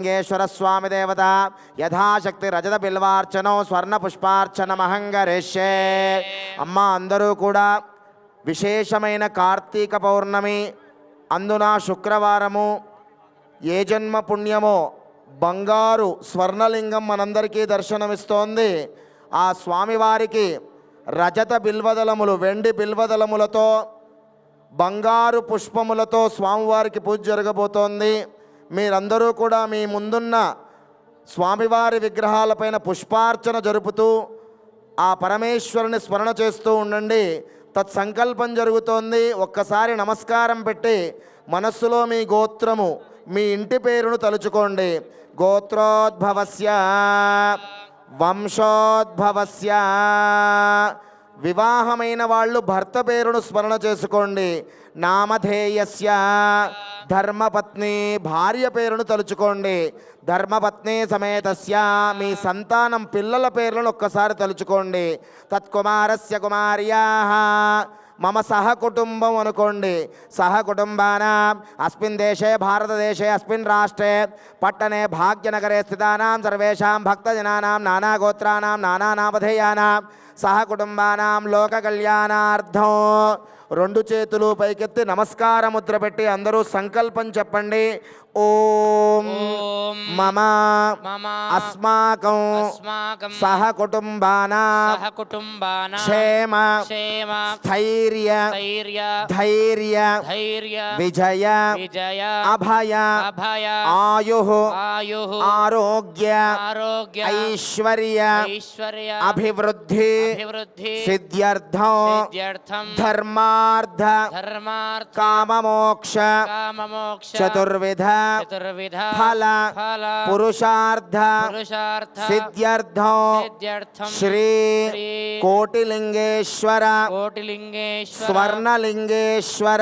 లింగేశ్వర స్వామి దేవత యథాశక్తి రజత బిల్వార్చనం స్వర్ణ పుష్పార్చన మహంగరేషే అమ్మ అందరూ కూడా విశేషమైన కార్తీక పౌర్ణమి అందున శుక్రవారము ఏ జన్మ పుణ్యమో బంగారు స్వర్ణలింగం మనందరికీ దర్శనమిస్తోంది. ఆ స్వామివారికి రజత బిల్వదలములు వెండి బిల్వదలములతో బంగారు పుష్పములతో స్వామివారికి పూజ జరగబోతోంది. మీరందరూ కూడా మీ ముందున్న స్వామివారి విగ్రహాలపైన పుష్పార్చన జరుపుతూ ఆ పరమేశ్వరుని స్మరణ చేస్తూ ఉండండి. తత్సంకల్పం జరుగుతోంది. ఒక్కసారి నమస్కారం పెట్టి మనస్సులో మీ గోత్రము మీ ఇంటి పేరును తలుచుకోండి. గోత్రోద్భవస్య వంశోద్భవస్య. వివాహమైన వాళ్ళు భర్త పేరును స్మరణ చేసుకోండి. నామధేయస్య ధర్మపత్ని భార్య పేరును తలుచుకోండి. ధర్మపత్ని సమేతస్య మీ సంతానం పిల్లల పేర్లను ఒక్కసారి తలుచుకోండి. తత్కుమారస్య కుమార్యా మమ సహకుటుంబం అనుకోండి. సహకుటుంబాన అస్మిన్ దేశే భారతదేశే అస్మిన్ రాష్ట్రే పట్టణే భాగ్యనగరే స్థితానాం సర్వేషాం భక్తజనానాం నానాగోత్రానాం నానానామధేయానాం సహకుటుంబానాం లోక కళ్యాణార్థం రెండు చేతులు పైకెత్తి నమస్కార ముద్ర పెట్టి అందరూ సంకల్పం చెప్పండి. ఓం. मम अस्माकं सह कुटुम्बानां क्षेम स्थैर्य धैर्य विजय अभय आयु आरोग्य ऐश्वर्य अभिवृद्धि सिद्ध्यर्थं काम काममोक्ष चतुर्विध फल पुरुषार्थ। पुरुषार्थ। सिद्ध्यर्थो। श्री कोटिलिंगेश्वर कोटिलिंगेश्वर स्वर्णलिंगेश्वर